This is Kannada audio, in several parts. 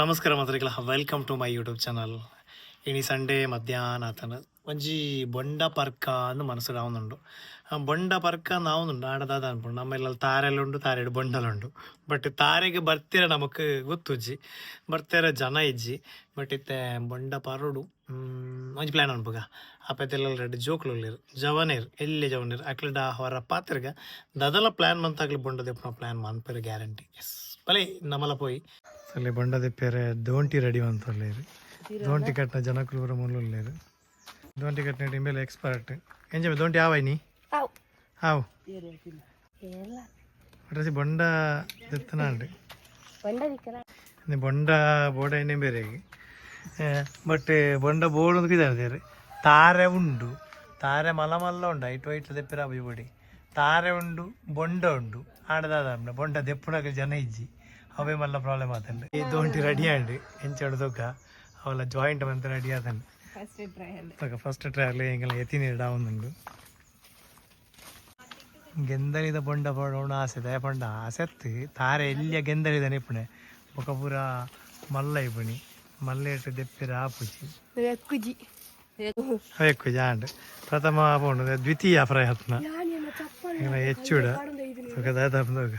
ನಮಸ್ಕಾರ ಮಾತ್ರಿಗಳ welcome to my YouTube channel ಇನಿ ಸಂಡೇ ಮಧ್ಯಾಹ್ನ ಆತನ. ಒಂಜಿ ಬೊಂಡ ಪರ್ಕ ಅಂದ್ ಮನಸ್ಸು ಆವೊಂದುಂಡು ಬೊಂಡ ಪರ್ಕ ನಾವುಂಡು ಆಡದಾದ ಅನ್ಪುಂಡು ನಮ್ಮೆಲ್ಲ ತಾರೆಲ್ಲುಂಡು, ತಾರೆಡು ಬೊಂಡಲುಂಡು. ಬಟ್ ತಾರೆಗೆ ಬರ್ತೀರ ನಮಕ್ ಗೊತ್ತುಜ್ಜಿ. ಬರ್ತೀರ ಜನ ಇಜ್ಜಿ. ಬಟ್ ಇತ್ತೆ ಬೊಂಡ ಪರೋಡು ಒಂಜಿ ಪ್ಲಾನ್ ಅನ್ಪುಗ. ಅಪ್ಪತ್ತೆಲ್ಲ ರೆಡ್ ಜೋಕ್ಲು ಜವನೇರ್, ಎಲ್ಲಿ ಜವನೇರ್, ಅಕ್ಲಡ ಹೊರ ಪಾತ್ರಗ ದದಲ ಪ್ಲಾನ್ ಮಂತಾಗ್ಲಿ ಬೊಂಡ ಪ್ಲ್ಯಾನ್ ಮನ್ಪೇರು ಗ್ಯಾರಂಟಿ ಎಸ್ ಬಲೆ ನಮಲ ಪೋಯಿ. ಅಲ್ಲಿ ಬಂಡ ದೆಪ್ಪೇರೆ ದೋಂಟಿ ರೆಡಿ ಅಂತಲ್ಲೇರು ದೋಂಟಿ ಕಟ್ಟಿನ ಜನಕ್ಕಳು ಬರೋ ಮುಳ್ಳುಲ್ಲೇರು ದೋಂಟಿ ಕಟ್ಟಿನ ಮೇಲೆ ಎಕ್ಸ್ಪರ್ಟ್ ಎಂಜ ದೋಂಟಿ ಆವೈನಿ Au. ಹಾವು. ಎಲ್ಲ ಒಟ್ರಸಿ ಬಂಡ ದೆತ್ತನ ಉಂಡು ಬಂಡ ಅಂದ್ರೆ ಬೊಂಡ ಬೋಡ ಎಣ್ಣೆ ಬೇರೆ ಬಟ್ ಬೊಂಡ ಬೋರ್ಡ್ ಒಂದು ಇದ್ದಾರೆ ತಾರೆ ಉಂಡು. ತಾರೆ ಮಲ ಮಲ್ಲ ಉಂಡು. ಐಟು ವೈಟ್ ದೆಪ್ಪಿರ ಬೊಡಿ. ತಾರೆ ಉಂಡು ಬೊಂಡ ಉಂಡು. ಆಡದಾದ ಬೊಂಡ ದೆಪ್ಪುನಾಗ ಜನ ಇಜ್ಜಿ. ಅವೇ ಮಲ್ಲ ప్రాబ్లం ಆತಂಡು ಈ ದೋಂಟಿ ರೆಡಿ ಆಂಡು ಎಂಚಾಡು ತೂಕ ಅವಲ್ಲ ಜಾಯಿಂಟ್ ಮಂತ ರೆಡಿ ಆತಂಡು ಫಸ್ಟ್ ಟ್ರಯಲ್ ತಕ ಫಸ್ಟ್ ಟ್ರಯಲ್ ಎಂಗೆಲ್ಲ ಎತ್ತಿ ನೀರು ಗೆಂದಲಿದ ಬೊಂಡ ಪಡೋಣ ಆಸೆ ದಯ ಪಂಡ ಆಸೆತ್ತು ತಾರೆ ಎಲ್ಲಿಯ ಗೆಂದಲಿದ ನಿಪುಣೆ ಬೊಕ ಪೂರ ಮಲ್ಲ ಇಪುಣಿ ಮಲ್ಲ ಇಟ್ಟು ದೆಪ್ಪಿರ ಆಪುಜಿ ಕುಜಿ ಅವೆಕ್ಕು ಜಾಂಡು ಪ್ರಥಮ ಪೋಂಡು ದ್ವಿತೀಯ ಪ್ರಯತ್ನ. ಹೆಚ್ಚುಡ ತಕ ದಾದಾಪಂದೋಗ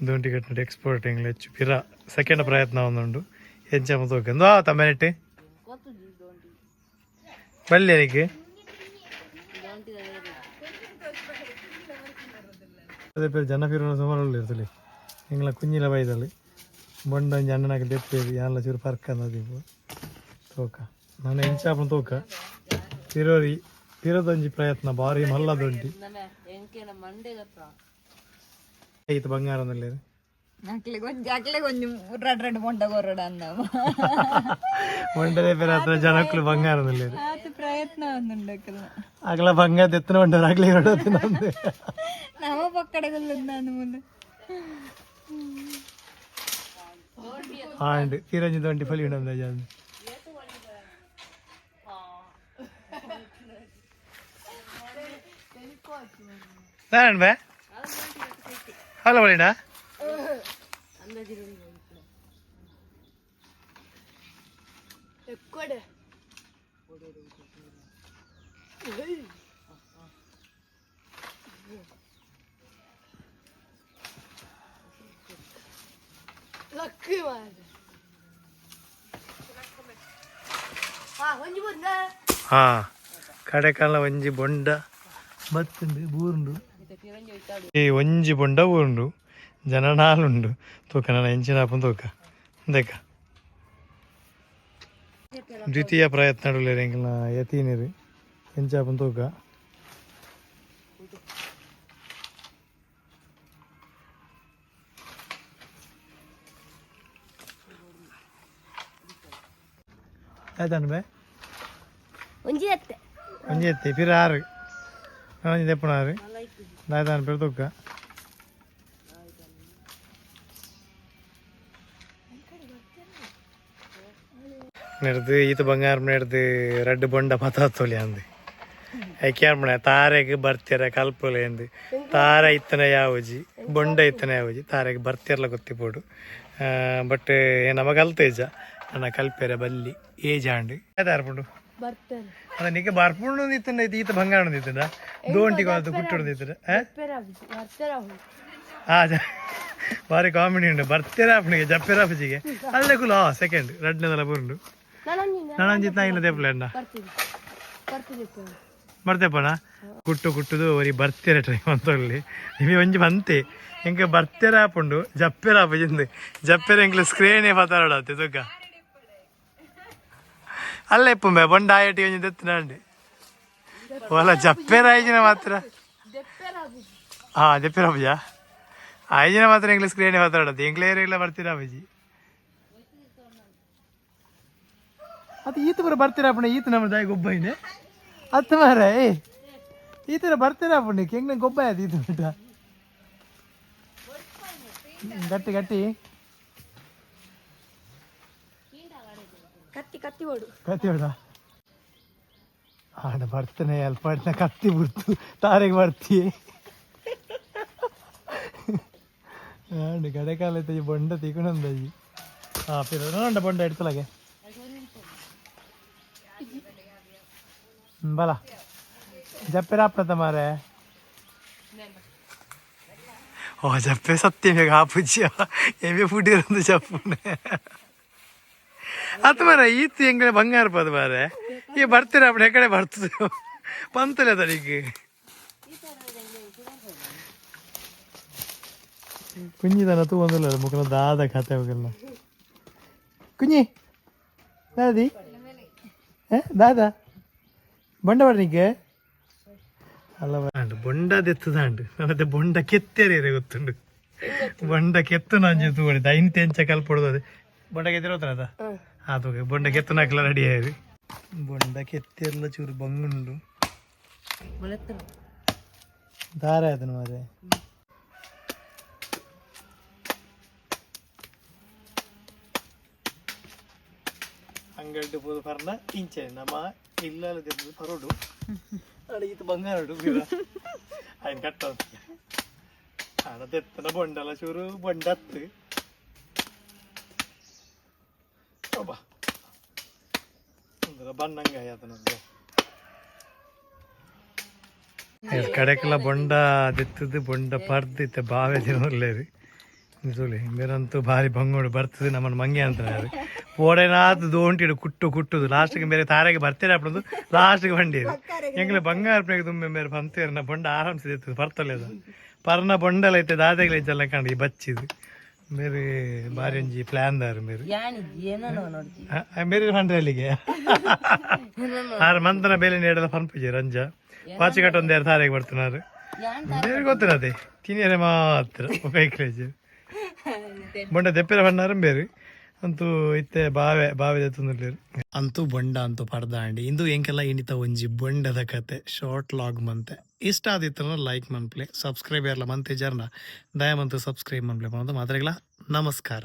എന്തുകൊണ്ട് കിട്ടുന്നുണ്ട് എക്സ്പോർട്ടിംഗ് ലച്ചു പിറ. സെക്കൻഡ് പ്രയത്നം ആവുന്നുണ്ട്. എന്റെ അമ്മ തോക്ക് എന്തോ തമ്മനിട്ട് വല്ല എനിക്ക്. അതേപോലെ ജനഫിറോ സുമാറുള്ളേ നിങ്ങളെ കുഞ്ഞിലെ വൈതൾ മുണ്ട ജണ്ണനാക്കി തെറ്റിയത് ഞാനുള്ള ചെറു പറക്കാൻ തോക്കാം. നമ്മൾ എന്റെ അപ്പം തോക്ക. തിരോറി ಪಿರದೊಂಜಿ ಪ್ರಯತ್ನ ಭಾರಿ ಮಲ್ಲದೊಂಟಿ ಐತು ಬಂಗಾರದಲ್ಲಿ ಅಕ್ಲೆ ಕೊಂಚ ಅಕ್ಲೆ ಕೊಂಚ ರಡ್ ರಡ್ ಮೊಂಡ ಕೊರಡ ಅಂದವ ಒಂಡದೇ ಪೇರ ಹತ್ರ ಜನಕ್ಕಳು ಬಂಗಾರದಲ್ಲಿ ಆತ ಪ್ರಯತ್ನ ಒಂದುಂಡಕ್ಕಲ್ಲ ಆಗಲ ಬಂಗಾರ ಎತ್ತನ ಬಂಡವ್ರು ಆಗ್ಲಿ ಹೊಡೋದು ನಂದು ನವ ಪಕ್ಕಡಗಲ್ಲ ನಾನು ಮುಂದೆ ಆಂಡ್ ಪಿರಂಜಿ ದೊಂಟಿ ಫಲಿ ಉಂಡ ಜಾನ್ நண்ப அவ்வளோ பண்ணிடா ఎక్కడ లక్కి వాడు ఆ వంజి పోతుందా ಬಂದ ಹಾ ಕಡೆ ಕಾಲ ಒಂಜಿ ಬೊಂಡ ಬತ್ತುಂಡು ಬೂರುಂಡು ಈ ಒಂಜಿ ಬೊಂಡ ಊರುಂಡು ಜನ ನಾಲುಂಡು ತೂಕ ನನ್ನ ಹೆಂಚಿನ ಹಾಪನ್ ತೂಕ ದೇಕ ದ್ವಿತೀಯ ಪ್ರಯತ್ನ ಎಂಗಿನ ಯತೀನಿರಿ ಹೆಂಚಾಪನ್ ತೂಕ ಆಯ್ತಾನು ಬೇ ಒಂಜಿ ಎತ್ತೆ ಒಂಜಿ ಎತ್ತಿ ಪಿರ ಆರು ಒಂಜಿ ತೆಪ್ಪುನ ಆರು ದಾಯ್ತಾನು ಪಿರ ತೂಕ ನೆಡ್ದು ಈತ ಬಂಗಾರ ನೆಡ್ದು ರೆಡ್ ಬೊಂಡ ಪತಾತೋಲಿ ಅಂದು ಐಕ್ಯಾರ್ಮಣ ತಾರೆಗೆ ಬರ್ತೀರ ಕಲ್ಪೊಲೆ ಅಂದು ತಾರ ಇತ್ತನ ಯಾವಜಿ ಬೊಂಡ ಇತ್ತನ ಯಾವಜಿ ತಾರೆಗೆ ಬರ್ತಿರ್ಲ ಗೊತ್ತಿಪೋಡು ಬಟ್ ನಮಗೆ ಅಲ್ತೇಜ ನನ್ನ ಕಲ್ಪೆರೆ ಬಲ್ಲಿ ಏಜಾಂಡ್ ಆಯ್ತಾರ್ಪುಂಡು ಬರ್ತಾರೆ. ಅದ ನಿಗೆ ಬರ್ಪುಂಡು ನಿತ್ತನ ಈತ ಬಂಗಾರ ನಿತ್ತಿನ ದೋಂಟಿಗೆ ಅದು ಕುಟ್ಟು ನಿತ್ತಿನ ಬರ್ತಾರೆ ಆ ಭಾರಿ ಕಾಮಿಡಿ ಉಂಟು. ಬರ್ತೀರ ಅಪ್ಪನಿಗೆ ಜಪ್ಪೆರ ಅಪ್ಪಜಿಗೆ ಅಲ್ಲೇ ಕುಲ ಸೆಕೆಂಡ್ ರೆಡ್ನೆದೆಲ್ಲ ಬುರುಂಡು ನಾನು ನನಂಜಿತ್ ದೇಪ್ಲೆಂಡ ಬರ್ತೀನಿ. ಬರ್ತೀನಿ. ಬರ್ತೇಪಣ ಕುಟ್ಟು ಕುಟ್ಟುದು ಅವರಿ ಬರ್ತೀರ ಟ್ರೈ ಅಂತಲ್ಲಿ ನಿಮಗೆ ಒಂಜಿ ಬಂತೆ. ಎಂಕ ಬರ್ತೀರ ಆಪುಂಡು ಜಪ್ಪೆರ ಆಪಜಿಂದು ಜಪ್ಪೇರ ಎಂಕ್ಲ ಸ್ಕ್ರೀನೇ ಪತಾಡತ್ತೆ ತುಕ ಅಲ್ಲ ಇಪ್ಪುಂಬೆ ಬೊಂಡ ಆಯಟಿ ಒಂಜಿ ದೆತ್ತಿನಾಂಡಿ అండి వాళ్ళ చెప్పారు ಮಾತ್ರ మాత్ర ಹಾ ಜಪ್ಪಿರ ఆయన మాత్రం ఇంగ్లీష్ ಮಾತ್ರ ಇಂಗ್ಲೀಷ್ ಸ್ಕ್ರೀನ್ ಮಾತಾಡೋದು ಇಂಗ್ಲೇರ್ ಇಲ್ಲ ಬರ್ತೀರಾ ಅಬ್ಬಜಿ ಅದು ಈತ ಬರ ಬರ್ತೀರಾ ಪುಣ್ಯ ಈತ ನಮ್ಮ ದಾಯಿ ಗೊಬ್ಬೈನೆ ಅತ್ತ ಮಾರ ಏ ಈ ಥರ ಬರ್ತೀರಾ ಅಪ್ಪಣ್ಣ ಹೆಂಗ್ ಗೊಬ್ಬ ಆಯ್ತು ಈತ ಗಟ್ಟಿ ಗಟ್ಟಿ ಕತ್ತಿ ಕತ್ತಿ ಓಡು ಕತ್ತಿ ಹೊಡ ಆಡ ಬರ್ತೇನೆ ಅಲ್ಪ ಕತ್ತಿ ಬಿಡ್ತು ತಾರೆಗೆ ಬರ್ತಿ ಆಂಡ್ ಗಡೆ ಕಾಲೈತೆ ಈ ಬೊಂಡ ತಿಕೊಂಡಂದಜಿ ಹಾ ಪಿರ ನೋಡ ಬೊಂಡ ಇಡ್ತಲಾಗೆ ಬಲ ಜಪ್ಪೆ ರಾಪ್ರತ ಮಾರೆ ಓ ಜಪ್ಪೆ ಸತ್ಯ ಆಪುಜ್ಜ ಎಮ್ಮೆ ಅತ್ ಮಾರ ಈತ್ ಹೆಂಗಡೆ ಬಂಗಾರ ಪದ ಮಾರೆ ಈ ಬರ್ತೀರ ಅಪ್ಪ ಹೆಕಡೆ ಬರ್ತದೆ. ಪಂತಲೆ ತಡಿಗೆ ಕುಂಜಿ ತನ ತೂ ಮುಖನ ದಾದ ಖಾತೆ ಹೋಗಲ್ಲ. ಕುಂಜಿ ದಾದಿ. ದಾದ. ಬಂಡ ಬರ್ನಿಗೆ ಅಲ್ಲ ಬೊಂಡ ದೆತ್ತದಾಂಡು ನನಗೆ ಬೊಂಡ ಕೆತ್ತೇರಿ ಗೊತ್ತುಂಡು. ಬೊಂಡ ಕೆತ್ತು ನಾನು ಜೊತೆ ಐನ್ ತೆಂಚ ಕಲ್ಪೊಡ್ದು ಬೊಂಡ ಕೆತ್ತಿರೋತ್ರ ಅದ? അതൊക്കെ. ബൊണ്ടക്ക് എത്തണക്കല റെഡിയായത്? ബൊണ്ടക്ക് എത്തിയുള്ള ചുരുഭങ്ങുണ്ട് ധാരായതന്മാരെ അങ്ങോട്ട് പോ പറഞ്ഞ ഇഞ്ചു അതിന് കട്ടത്ത് ബൊണ്ടല്ല ചോറ് ബൊണ്ടത്ത്. Opa. ಬಂದಂಗೆ ಅದನ್ನದ್ದು ಇದು ಕಡೆಕೆಲ್ಲ ಬೊಂಡ ದಿತ್ತದು ಬೊಂಡ ಪರ್ದಿತ್ತೆ ಬಾವೆ ದಿನರ್ಲೇರಿ ನಿಜೋಲಿ ಮೇರಂತೂ ಭಾರಿ ಬಂಗೋಡು ಬರ್ತದೆ ನಮ್ಮನ್ನು ಮಂಗೆ ಅಂತಾರೆ ಅದು ಓಡೇನಾದ ದೋಂಟಿಡು ಕುಟ್ಟು ಕುಟ್ಟುದು ಲಾಸ್ಟಿಗೆ ಬೇರೆ ತಾರೆಗೆ ಬರ್ತೀರ ಅಪ್ಪದು ಲಾಸ್ಟಿಗೆ ಬಂಡಿ ಹೆಂಗಲೆ ಬಂಗಾರ ತುಂಬೆ ಮೇರೆ ಬಂತೀರ ನಾ ಬೊಂಡ ಆರಾಮ್ಸಿದೆ ಬರ್ತಲ್ಲ ಅದು ಪರ್ನ ಬೊಂಡಲ ಐತೆ ದಾದೆಗಳ ಇದ್ದಲ್ಲ ಕಂಡು ಈ ಬಚ್ಚಿದು ಬೇರೆ ಬಾರಿ ಒಂಜಿ ಪ್ಲಾನ್ ದಾರ್ ಬೇರೆ ಮೇರಿ ಫಂಡ್ರೆ ಅಲ್ಲಿಗೆ ಆರು ಮಂತನ ಬೆಲೆ ನೀಡಲ್ಲ ಪನ್ಪುಜಿ ರಂಜ. ಪಾಚಿ ಒಂದ್ ಎರಡು ತಾರೆಗೆ ಬರ್ತಾನಾರು ಬೇರೆ ಗೊತ್ತಿರತ್ತೆ ತಿನ್ನಿಯರೆ ಮಾತ್ರ ಉಪಯೋಗ ಬೊಂಡ ದೆಪ್ಪೆರ ಬಣ್ಣಾರು ಬೇರೆ ಅಂತೂ ಇತ್ತೆ ಬಾವೆ ಬಾವೆ ತುಂದಿರ್ಲೇರು ಅಂತೂ ಬಂಡ, ಅಂತೂ ಪಡ್ದಾಂಡಿ ಇಂದು ಎಂಕೆಲ್ಲ ಇಣಿತ ಒಂಜಿ ಬಂಡದ ಕತೆ ಶಾರ್ಟ್ ಲಾಗ್ ಮಂತೆ. ಇಷ್ಟ ಆದಿತ್ತು ಲೈಕ್ ಮನ್ಪ್ಲೆ ಸಬ್ಸ್ಕ್ರೈಬ್ ಯಾರಲ್ಲ ಮಂತೆ ಜರ್ನ ದಯಮಂತು ಸಬ್ಸ್ಕ್ರೈಬ್ ಮನ್ಪ್ಲೆ ಮಾಡೋದು ಮಾತ್ರೆಗಳ ನಮಸ್ಕಾರ.